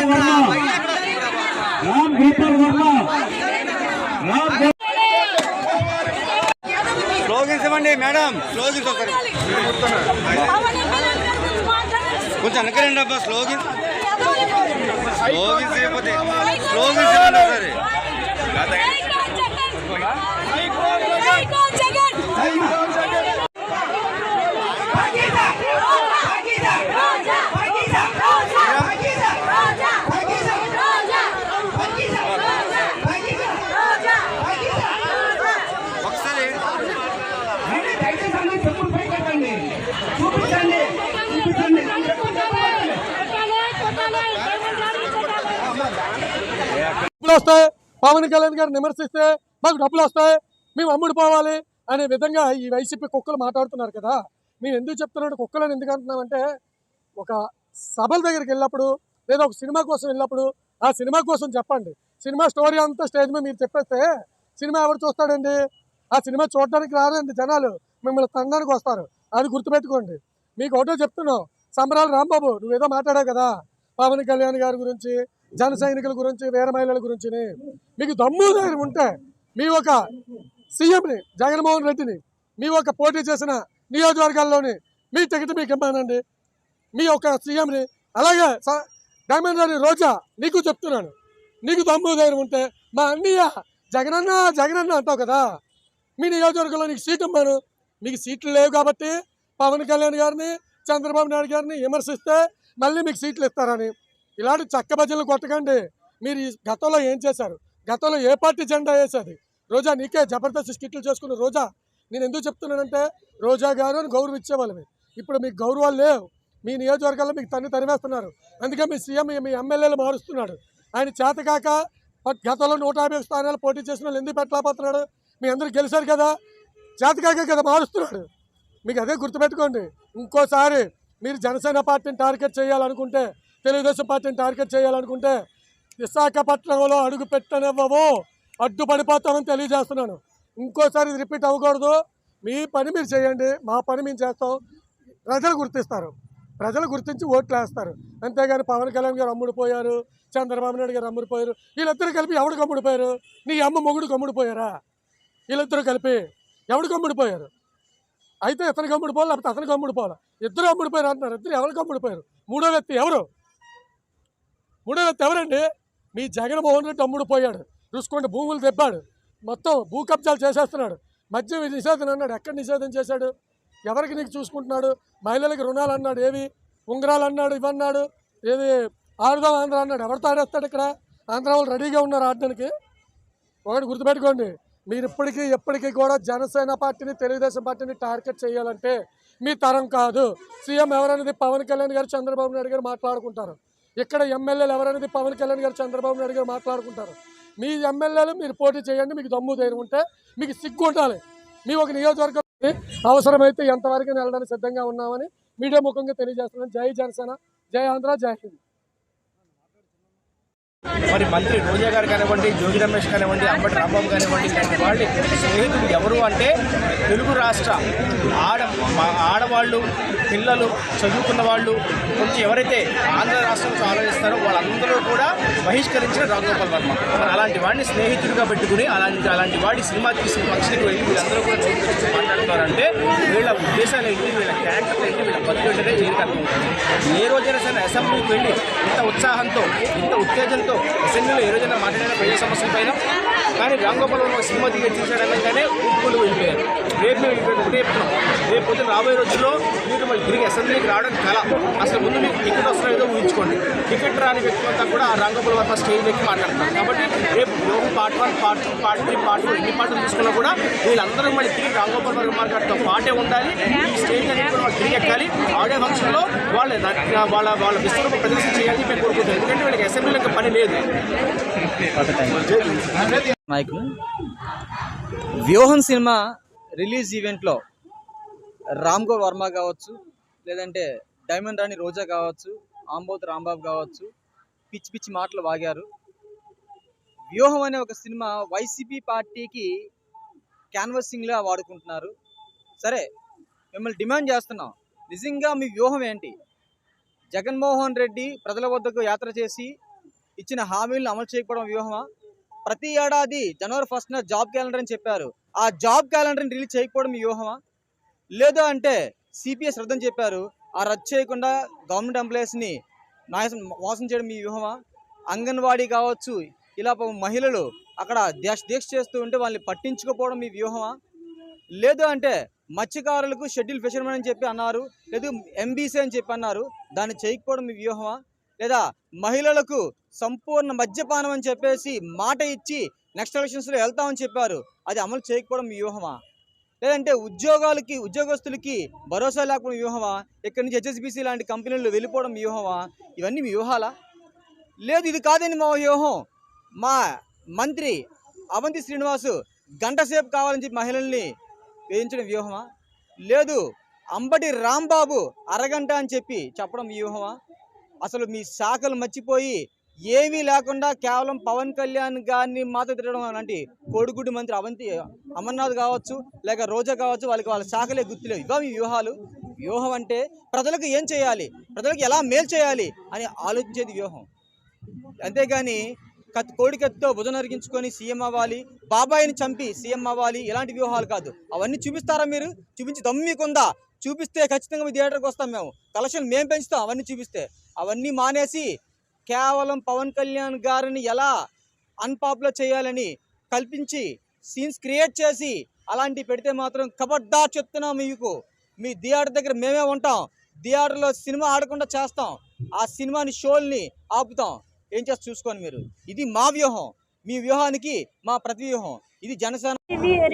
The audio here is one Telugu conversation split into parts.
గోపాల్ వర్మ రామ్ గోపాల్ వర్మ రామ్ స్లోగన్స్ ఇవ్వండి మేడం స్లోగన్స్ కొంచెం వెనకరండి అబ్బా స్లోగన్స్ స్లోగన్స్ ఇవ్వకపోతే స్లోగన్స్ ఇవ్వండి ఒకసారి డబ్బులు వస్తాయి పవన్ కళ్యాణ్ గారు విమర్శిస్తే మాకు డబ్బులు వస్తాయి మేము అమ్ముడు పోవాలి అనే విధంగా ఈ వైసీపీ కుక్కలు మాట్లాడుతున్నారు కదా. మేము ఎందుకు చెప్తున్నాడు కుక్కలను ఎందుకు అంటున్నామంటే ఒక సభల దగ్గరికి వెళ్ళినప్పుడు లేదా ఒక సినిమా కోసం వెళ్ళినప్పుడు ఆ సినిమా కోసం చెప్పండి. సినిమా స్టోరీ అంతా స్టేజ్ మీద మీరు చెప్పేస్తే సినిమా ఎవరు చూస్తాడండి? ఆ సినిమా చూడడానికి రారండి జనాలు. మిమ్మల్ని తండానికి వస్తారు. అది గుర్తుపెట్టుకోండి. మీకు ఒకటో చెప్తున్నావు సంబరాలు రాంబాబు నువ్వేదో మాట్లాడావు కదా? పవన్ కళ్యాణ్ గారి గురించి జన సైనికుల గురించి వీర మహిళల గురించి మీకు దమ్ము ధైర్యం ఉంటే మీ ఒక సీఎంని జగన్మోహన్ రెడ్డిని మీ ఒక పోటీ చేసిన నియోజకవర్గాల్లోని మీ టికెట్ మీకు ఇమ్మానండి. మీ యొక్క సీఎంని అలాగే డైమండ్ రాణి రోజా నీకు చెప్తున్నాను. నీకు దమ్ము ధైర్యం ఉంటే మా అన్నయ్య జగనన్న జగనన్న అంటావు కదా? మీ నియోజకవర్గంలో నీకు సీట్ ఇమ్మాను. మీకు సీట్లు లేవు కాబట్టి పవన్ కళ్యాణ్ గారిని చంద్రబాబు నాయుడు గారిని విమర్శిస్తే మళ్ళీ మీకు సీట్లు ఇస్తారని. ఇలాంటి చక్క భజనలు కొట్టకండి. మీరు ఈ గతంలో ఏం చేశారు? గతంలో ఏ పార్టీ జెండా వేసేది? రోజా నీకే జబర్దస్త్ స్కిట్లు చేసుకున్న రోజా. నేను ఎందుకు చెప్తున్నానంటే రోజా గారు అని గౌరవం ఇచ్చేవాళ్ళవి ఇప్పుడు మీకు గౌరవాలు లేవు. మీ నియోజకవర్గాల్లో మీకు తన్ని తరివేస్తున్నారు అందుకే మీ సీఎం మీ ఎమ్మెల్యేలు మారుస్తున్నాడు ఆయన చేతకాక గతంలో నూట యాభై స్థానాలు పోటీ చేసిన వాళ్ళు ఎందుకు పెట్టలేకపోతున్నాడు? మీ అందరూ గెలిచారు కదా. చేతకాకే కదా మారుస్తున్నాడు. మీకు అదే గుర్తుపెట్టుకోండి. ఇంకోసారి మీరు జనసేన పార్టీని టార్గెట్ చేయాలనుకుంటే తెలుగుదేశం పార్టీని టార్గెట్ చేయాలనుకుంటే విశాఖపట్నంలో అడుగు పెట్టనివ్వవు. అడ్డుపడిపోతామని తెలియజేస్తున్నాను. ఇంకోసారి ఇది రిపీట్ అవ్వకూడదు. మీ పని మీరు చేయండి. మా పని మేము చేస్తాం. ప్రజలు గుర్తిస్తారు. ప్రజలు గుర్తించి ఓట్లు వేస్తారు అంతేగాని పవన్ కళ్యాణ్ గారు అమ్ముడిపోయారు. చంద్రబాబు నాయుడు గారు అమ్ముడిపోయారు. వీళ్ళిద్దరు కలిపి ఎవడికి అమ్ముడుపోయారు నీ అమ్మ మొగుడికి అమ్ముడుపోయారా వీళ్ళిద్దరూ కలిపి ఎవడు అమ్ముడుపోయారు అయితే ఇతను అమ్ముడుపోవాలి లేకపోతే అతను అమ్ముడుపోవాలి ఇద్దరు అమ్ముడుపోయారు అంటున్నారు. ఇద్దరు ఎవరు అమ్ముడుపోయారు మూడో వ్యక్తి ఎవరు? మూడో వ్యక్తి ఎవరండి? మీ జగన్మోహన్ రెడ్డి అమ్ముడిపోయాడు చూసుకోండి భూములు తెప్పాడు మొత్తం భూ కబ్జాలు చేసేస్తున్నాడు. మద్యం నిషేధం అన్నాడు. ఎక్కడ నిషేధం చేశాడు? ఎవరికి నీకు చూసుకుంటున్నాడు? మహిళలకు రుణాలు అన్నాడు. ఏవి? ఉంగరాలు అన్నాడు ఇవన్నాడు. ఏది? ఆడుదాం ఆంధ్ర అన్నాడు. ఎవరితో ఆడేస్తాడు ఇక్కడ? ఆంధ్ర వాళ్ళు రెడీగా ఉన్నారు ఆడడానికి. ఒకటి గుర్తుపెట్టుకోండి. మీరు ఇప్పటికీ ఎప్పటికీ కూడా జనసేన పార్టీని తెలుగుదేశం పార్టీని టార్గెట్ చేయాలంటే మీ తరం కాదు. సీఎం ఎవరనేది పవన్ కళ్యాణ్ గారు చంద్రబాబు నాయుడు గారు మాట్లాడుకుంటారు. ఇక్కడ ఎమ్మెల్యేలు ఎవరనేది పవన్ కళ్యాణ్ గారు చంద్రబాబు నాయుడు గారు మాట్లాడుకుంటారు. మీ ఎమ్మెల్యేలు మీరు పోటీ చేయండి మీకు దమ్ము ధైర్యం ఉంటే మీకు సిగ్గు ఉండాలి. మీ ఒక నియోజకవర్గం అవసరమైతే ఎంతవరకు వెళ్ళడానికి సిద్ధంగా ఉన్నామని మీడియా ముఖంగా తెలియజేస్తున్నాను. జై జనసేన జై ఆంధ్ర జై హింద్. మరి మంత్రి రోజా గారు కానివ్వండి జోగి రమేష్ కానివ్వండి అంబటి రాంబాబు కానివ్వండి వాళ్ళు స్నేహితులు ఎవరు అంటే తెలుగు రాష్ట్ర ఆడ ఆడవాళ్ళు పిల్లలు చదువుకున్న వాళ్ళు కొంచెం ఎవరైతే ఆంధ్ర రాష్ట్రంతో ఆలోచిస్తారో వాళ్ళందరూ కూడా బహిష్కరించిన రాఘగోపాల్ వర్మ. అలాంటి వాడిని స్నేహితుడిగా పెట్టుకుని అలాంటి అలాంటి వాడి సినిమా తీసిన పక్షులకు వెళ్ళి వీళ్ళందరూ కూడా చూపించి మాట్లాడుతారంటే వీళ్ళ ఉద్దేశాలు ఏంటి? వీళ్ళ క్యారెక్టర్ ఏంటి? వీళ్ళ బతులు ఏంటనే చేయగలుగుతుంది ఏ రోజైనా సరే అసెంబ్లీకి వెళ్ళి ఇంత ఉత్సాహంతో ఇంత ఉత్తేజంతో అసెంబ్లీలో ఏ రోజైనా మాట్లాడిన ప్రజా సమస్యల పైన. కానీ రాంగోపాల్ వర్మ సినిమా దిగి చూశాడు అనగానే ఉప్పులు వెళ్ళిపోయారు. రేపు మేము ఇక్కడ రేపు పొద్దున రాబోయే రోజుల్లో మీరు మళ్ళీ తిరిగి అసెంబ్లీకి రావడం కల. అసలు ముందు మీకు టికెట్ వస్తుందో ఏదో ఊహించుకోండి. టికెట్ రాని వ్యక్తి అంతా కూడా ఆ రాంగోపాల్ వర్మ స్టేజ్ ఎక్కి మాట్లాడతారు. కాబట్టి రేపు యోగం part one part two part three part four ఎన్ని పార్టీలు తీసుకున్నా కూడా వీళ్ళందరూ మళ్ళీ తిరిగి రంగపుల వర్మ మాట్లాడుతూ పాటే ఉండాలి. ఈ స్టేజ్ అనేది కూడా వాళ్ళు తిరిగి ఎక్కాలి. ఆడియో ఫంక్షన్లో వాళ్ళ వాళ్ళ వాళ్ళ విశ్వరూప ప్రదర్శన చేయాలని మేము కోరుకుంటున్నాం. ఎందుకంటే వీళ్ళకి అసెంబ్లీలో ఇంకా పని లేదు. నాయకులు వ్యూహం సినిమా రిలీజ్ ఈవెంట్లో రామ్ గో వర్మ కావచ్చు లేదంటే డైమండ్ రాణి రోజా కావచ్చు ఆంబోత్ రాంబాబు కావచ్చు పిచ్చి పిచ్చి మాటలు వాగారు. వ్యూహం అనే ఒక సినిమా వైసీపీ పార్టీకి క్యాన్వసింగ్లా వాడుకుంటున్నారు. సరే మిమ్మల్ని డిమాండ్ చేస్తున్నాం. నిజంగా మీ వ్యూహం ఏంటి? జగన్మోహన్ రెడ్డి ప్రజల వద్దకు యాత్ర చేసి ఇచ్చిన హామీలను అమలు చేయకపోవడం వ్యూహమా? ప్రతి ఏడాది జనవరి ఫస్ట్న జాబ్ క్యాలెండర్ అని చెప్పారు. ఆ జాబ్ క్యాలెండర్ని రిలీజ్ చేయకపోవడం మీ వ్యూహమా? లేదు అంటే సిపిఎస్ రద్దని చెప్పారు. ఆ రద్దు చేయకుండా గవర్నమెంట్ ఎంప్లాయీస్ని నాయసం మోసం చేయడం మీ వ్యూహమా? అంగన్వాడీ కావచ్చు ఇలా మహిళలు అక్కడ దేశ దీక్ష చేస్తూ ఉంటే వాళ్ళని పట్టించుకోపోవడం మీ వ్యూహమా? లేదు అంటే మత్స్యకారులకు షెడ్యూల్ ఫిషర్మెన్ అని చెప్పి అన్నారు లేదు ఎంబీసీ అని చెప్పి అన్నారు దాన్ని చేయకపోవడం మీ వ్యూహమా? లేదా మహిళలకు సంపూర్ణ మద్యపానం అని చెప్పేసి మాట ఇచ్చి నెక్స్ట్ ఎలక్షన్స్లో వెళ్తామని చెప్పారు అది అమలు చేయకపోవడం మీ వ్యూహమా? లేదంటే ఉద్యోగాలకి ఉద్యోగస్తులకి భరోసా లేకపోవడం వ్యూహమా? ఇక్కడి నుంచి హెచ్ఎస్బిసి లాంటి కంపెనీలు వెళ్ళిపోవడం వ్యూహమా? ఇవన్నీ మీ వ్యూహాలా? లేదు ఇది కాదండి మా వ్యూహం. మా మంత్రి అవంతి శ్రీనివాసు గంట సేపు కావాలని చెప్పి మహిళల్ని వేయించడం వ్యూహమా? లేదు అంబటి రాంబాబు అరగంట అని చెప్పి చెప్పడం వ్యూహమా? అసలు మీ శాఖలు మర్చిపోయి ఏమీ లేకుండా కేవలం పవన్ కళ్యాణ్ గారిని మాత్రం తిరగడం అలాంటి కోడిగుడ్డు మంత్రి అవంతి అమర్నాథ్ కావచ్చు లేక రోజా కావచ్చు వాళ్ళకి వాళ్ళ శాఖలే గుర్తులేవు. ఇవా మీ వ్యూహాలు? వ్యూహం అంటే ప్రజలకు ఏం చేయాలి? ప్రజలకు ఎలా మేలు చేయాలి? అని ఆలోచించేది వ్యూహం. అంతేగాని కత్ కోడి కత్తితో భుజం నరిగించుకొని సీఎం అవ్వాలి బాబాయిని చంపి సీఎం అవ్వాలి ఇలాంటి వ్యూహాలు కాదు. అవన్నీ చూపిస్తారా మీరు? చూపించి దమ్ము మీకుందా చూపిస్తే ఖచ్చితంగా మీ థియేటర్కి వస్తాం మేము. కలెక్షన్ మేము పెంచుతాం అవన్నీ చూపిస్తే. అవన్నీ మానేసి కేవలం పవన్ కళ్యాణ్ గారిని ఎలా అన్పాపులర్ చేయాలని కల్పించి సీన్స్ క్రియేట్ చేసి అలాంటివి పెడితే మాత్రం కబడ్డా చెప్తున్నాం మీకు. మీ థియేటర్ దగ్గర మేమే ఉంటాం. థియేటర్లో సినిమా ఆడకుండా చేస్తాం. ఆ సినిమాని షోల్ని ఆపుతాం. ఏం చేసి చూసుకోండి మీరు. ఇది మా వ్యూహం. మీ వ్యూహానికి మా ప్రతి వ్యూహం ఇది జనసేన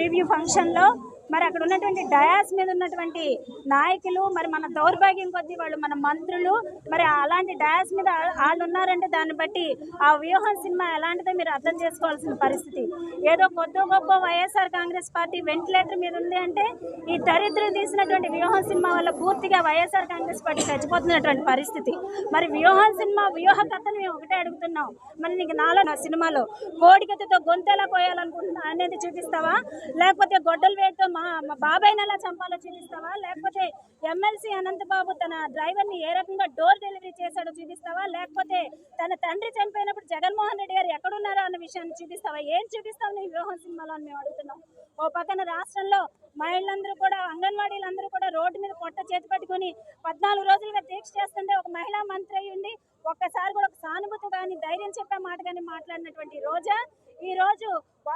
రివ్యూ ఫంక్షన్లో మరి అక్కడ ఉన్నటువంటి డయాస్ మీద ఉన్నటువంటి నాయకులు మరి మన దౌర్భాగ్యం కొద్దీ వాళ్ళు మన మంత్రులు మరి అలాంటి డయాస్ మీద వాళ్ళు ఉన్నారంటే దాన్ని బట్టి ఆ వ్యూహం సినిమా ఎలాంటిదో మీరు అర్థం చేసుకోవాల్సిన పరిస్థితి. ఏదో కొద్ది గొప్ప వైఎస్ఆర్ కాంగ్రెస్ పార్టీ వెంటిలేటర్ మీద ఉంది అంటే ఈ దరిద్రం తీసినటువంటి వ్యూహం సినిమా వల్ల పూర్తిగా వైఎస్ఆర్ కాంగ్రెస్ పార్టీ చచ్చిపోతున్నటువంటి పరిస్థితి. మరి వ్యూహం సినిమా వ్యూహకథను మేము ఒకటే అడుగుతున్నాం. మరి నీకు నాలో నా సినిమాలో కోడికతతో గొంతెలా కోయాలనుకుంటున్నా అనేది చూపిస్తావా? లేకపోతే గొడ్డలు వేడితో మా మా బాబాయ్ని అలా చంపాలో చూపిస్తావా? లేకపోతే ఎమ్మెల్సీ అనంతబాబు తన డ్రైవర్ని ఏ రకంగా డోర్ డెలివరీ చేశాడో చూపిస్తావా? లేకపోతే తన తండ్రి చనిపోయినప్పుడు జగన్మోహన్ రెడ్డి గారు ఎక్కడున్నారో అన్న విషయాన్ని చూపిస్తావా? ఏం చూపిస్తావు నీ వ్యూహం సినిమాలో అని మేము అడుగుతున్నాం. ఓ పక్కన రాష్ట్రంలో మహిళలందరూ కూడా అంగన్వాడీలందరూ కూడా రోడ్డు మీద పొట్ట చేతి పట్టుకొని పద్నాలుగు రోజులుగా దీక్ష చేస్తుంటే ఒక మహిళా మంత్రి అయ్యి ఉండి ఒక్కసారి కూడా ఒక సానుభూతి కానీ ధైర్యం చెప్పే మాట కానీ మాట్లాడినటువంటి రోజా ఈ రోజు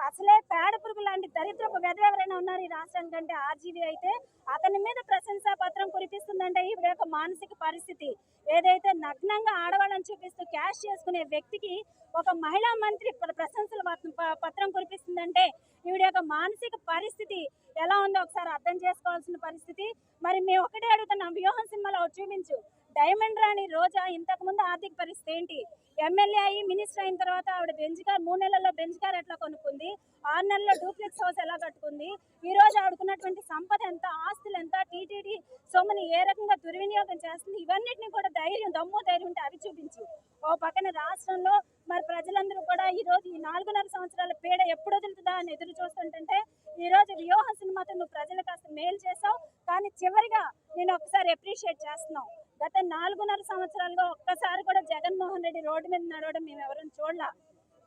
అసలే పేడ పురుగు లాంటి దరిద్రపు వెధ ఎవరైనా ఉన్నారు ఈ రాష్ట్రం కంటే ఆర్జీవీ అయితే అతని మీద ప్రశంసా పత్రం కురిపిస్తుందంటే ఈవిడ యొక్క మానసిక పరిస్థితి. ఏదైతే నగ్నంగా ఆడవాళ్ళని చూపిస్తూ క్యాష్ చేసుకునే వ్యక్తికి ఒక మహిళా మంత్రి ప్రశంసల ప- పత్రం కురిపిస్తుందంటే ఈవిడ యొక్క మానసిక పరిస్థితి ఎలా ఉందో ఒకసారి అర్థం చేసుకోవాల్సిన పరిస్థితి. మరి మేము ఒకటే అడుగుతున్నాం వ్యూహం సినిమాలో చూపించు. డైమండ్ రాణి రోజా ఇంతకుముందు ఆర్థిక పరిస్థితి ఏంటి? ఎమ్మెల్యే అయ్యి మినిస్టర్ అయిన తర్వాత ఆవిడ బెంచ్ కార్ మూడు నెలల్లో బెంచ్ కార్ ఎట్లా కొనుక్కుంది? ఆరు నెలల్లో డూప్లెక్స్ హౌస్ ఎలా కట్టుకుంది? ఈ రోజు ఆవిడకున్నటువంటి సంపద ఎంత? ఆస్తులు ఎంత? టీటీడీ సొమ్ముని ఏ రకంగా దుర్వినియోగం చేస్తుంది? ఇవన్నిటిని కూడా ధైర్యం దమ్ము ధైర్యం ఉంటే అవి చూపించి. ఓ పక్కన రాష్ట్రంలో మరి ప్రజలందరూ కూడా ఈ రోజు ఈ నాలుగున్నర సంవత్సరాల పేడ ఎప్పుడు వదులుతుందా అని ఎదురు చూస్తుంటే ఈ రోజు వ్యూహ సినిమాతో నువ్వు ప్రజలు కాస్త మేలు చేసావు కానీ చివరిగా నేను ఒకసారి అప్రిషియేట్ చేస్తున్నావు. గత నాలుగున్నర సంవత్సరాలుగా ఒక్కసారి కూడా జగన్మోహన్ రెడ్డి రోడ్డు మీద నడవడం మేము ఎవరైనా చూడలా.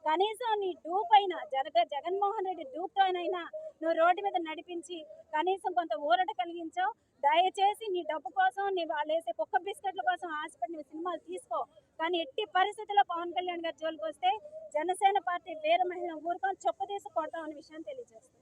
కనీసం నీ డూప్ అయినా జగ జగన్మోహన్ రెడ్డి డూప్ అయినా నువ్వు రోడ్డు మీద నడిపించి కనీసం కొంత ఊరట కలిగించావు. దయచేసి నీ డబ్బు కోసం నీ వాళ్ళు వేసే కుక్క బిస్కెట్ల కోసం ఆశపడి నువ్వు సినిమాలు తీసుకో. కానీ ఎట్టి పరిస్థితుల్లో పవన్ కళ్యాణ్ గారి జోలికి వస్తే జనసేన పార్టీ వీర మహిళ ఊరుకొని చెప్పు తీసి కొడతామనే విషయాన్ని తెలియజేస్తాం